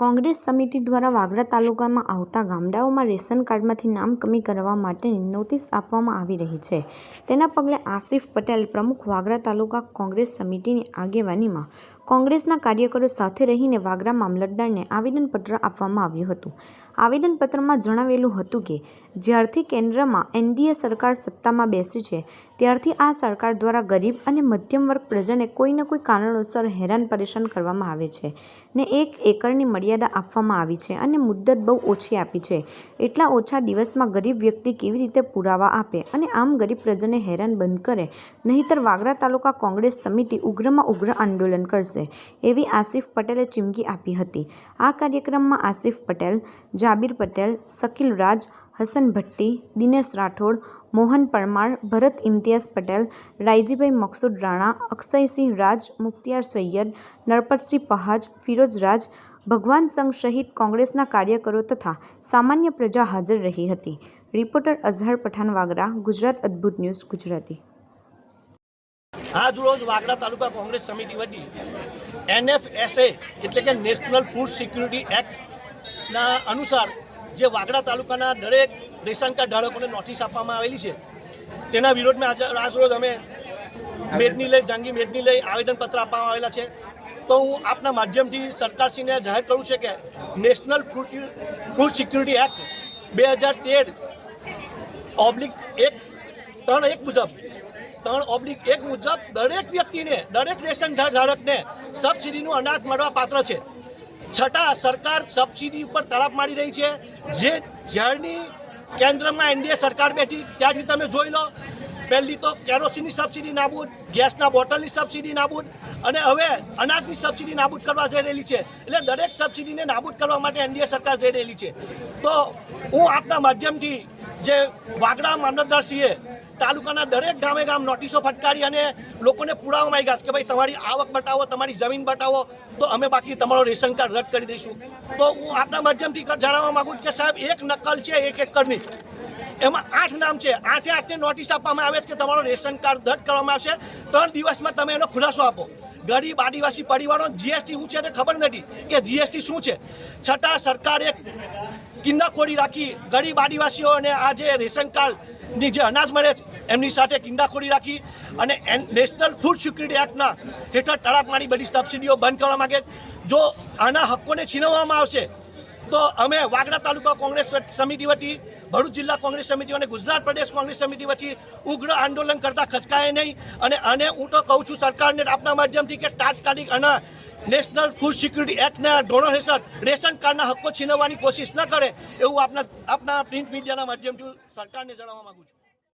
કોંગ્રેસ સમિતિ દ્વારા વાગરા તાલુકામાં આવતા ગામડાઓમાં રેશન કાર્ડમાંથી નામ કમી કરવા માટેની નોટિસ આપવામાં આવી રહી છે. તેના પગલે આસિફ પટેલ પ્રમુખ વાગરા તાલુકા કોંગ્રેસ સમિતિની આગેવાનીમાં કોંગ્રેસના કાર્યકરો સાથે રહીને વાગરા મામલતદારને આવેદનપત્ર આપવામાં આવ્યું હતું. આવેદનપત્રમાં જણાવેલું હતું કે, જ્યારથી કેન્દ્રમાં એનડીએ સરકાર સત્તામાં બેસી છે, ત્યારથી આ સરકાર દ્વારા ગરીબ અને મધ્યમ વર્ગ પ્રજાને કોઈને કોઈ કારણોસર હેરાન પરેશાન કરવામાં આવે છે ને એક એકરની મર્યાદા આપવામાં આવી છે અને મુદ્દત બહુ ઓછી આપી છે. એટલા ઓછા દિવસમાં ગરીબ વ્યક્તિ કેવી રીતે પુરાવા આપે અને આમ ગરીબ પ્રજાને હેરાન બંધ કરે? નહીંતર વાગરા તાલુકા કોંગ્રેસ સમિતિ ઉગ્રમાં ઉગ્ર આંદોલન કરશે. એવી આસિફ પટેલે ચીમકી આપી હતી. આ કાર્યક્રમમાં આસિફ પટેલ, જાબીર પટેલ શકીલ રાજ, હસન ભટ્ટી, દિનેશ રાઠોડ, મોહન પરમાર, ભરત ઇમ્તિયાઝ પટેલ, રાયજીભાઈ મકસૂદ રાણા, અક્ષયસિંહ રાજ, મુખ્તિયાર સૈયદ, નરપતસિંહ પહાજ, ફિરોજ રાજ, ભગવાન સંઘ સહિત કોંગ્રેસના કાર્યકરો તથા સામાન્ય પ્રજા હાજર રહી હતી. રિપોર્ટર અઝહર પઠાણ વાગરા, ગુજરાત અદ્ભુત ન્યૂઝ, ગુજરાતી. આજ રોજ વાગડા તાલુકા કોંગ્રેસ સમિતિ વતી એનએફએસએ એટલે કે નેશનલ ફૂડ સિક્યુરિટી એક્ટના અનુસાર જે વાગડા તાલુકાના દરેક રેશન કાર્ડ ધારકોને નોટિસ આપવામાં આવેલી છે, તેના વિરોધમાં આજે આજ રોજ અમે મેદની લઈ, જંગી મેદની લઈ આવેદનપત્ર આપવામાં આવેલા છે. તો હું આપના માધ્યમથી સરકારશ્રીને જાહેર કરું છે કે national food food security act બે હજાર તેર ઓબ્લિક એક ત્રણ એક મુજબ ત્રણ ઓબ્લિક એક મુજબ દરેક વ્યક્તિને, દરેક રેશન ધારકને સબસિડીનું અનાજ મળવા પાત્ર છે. છતાં સરકાર સબસિડી ઉપર તળાપ મારી રહી છે. જે જ્યારની કેન્દ્રમાં એનડીએ સરકાર બેઠી, ત્યાંથી તમે જોઈ લો. પહેલી તો કેરોસીનની સબસિડી નાબૂદ, ગેસના બોટલની સબસિડી નાબૂદ અને હવે અનાજની સબસિડી નાબૂદ કરવા જઈ રહેલી છે. એટલે દરેક સબસિડીને નાબૂદ કરવા માટે એનડીએ સરકાર જઈ રહેલી છે. તો હું આપના માધ્યમથી જે વાગડા મામલતદારશ્રીએ તાલુકાના દરેક ગામે ગામ નોટિસો ફટકારી અને લોકોને પુરાવા માંગ્યા છે કે ભાઈ તમારી આવક બતાવો, તમારી જમીન બતાવો, તો અમે બાકી તમારો રેશન કાર્ડ રદ કરી દઈશું. તો હું આપના માધ્યમથી જણાવવા માગું છું કે સાહેબ, એક નકલ છે એક એકરની. એમાં આઠ નામ છે. આઠે આઠને નોટિસ આપવામાં આવે છે કે તમારો રેશન કાર્ડ રદ કરવામાં આવશે. ત્રણ દિવસમાં તમે એનો ખુલાસો આપો. ગરીબ આદિવાસી પરિવારો જીએસટી શું છે એને ખબર નથી કે જીએસટી શું છે. છતાં સરકારે કિન્નાખોરી રાખી ગરીબ આદિવાસીઓને આ જે રેશન કાર્ડની જે અનાજ મળે છે, એમની સાથે કિંડાખોરી રાખી અને નેશનલ ફૂડ સિક્યુરિટી એક્ટના હેઠળ તળાપમારી બધી સબસિડીઓ બંધ કરવા માંગે જો આના હક્કોને છીનવવામાં આવશે, તો અમે વાગડા તાલુકા કોંગ્રેસ સમિતિ વતી, ભરૂચ જિલ્લા કોંગ્રેસ સમિતિ અને ગુજરાત પ્રદેશ કોંગ્રેસ સમિતિ વચ્ચે ઉગ્ર આંદોલન કરતા ખચકાય નહીં. અને આને હું તો કહું છું સરકારને આપના માધ્યમથી કે તાત્કાલિક આના નેશનલ ફૂડ સિક્યુરિટી એક્ટના ધોરણ હેઠળ રેશન કાર્ડના હક્કો છીનવવાની કોશિશ ન કરે એવું આપના આપના પ્રિન્ટ મીડિયાના માધ્યમથી સરકારને જણાવવા માગું છું.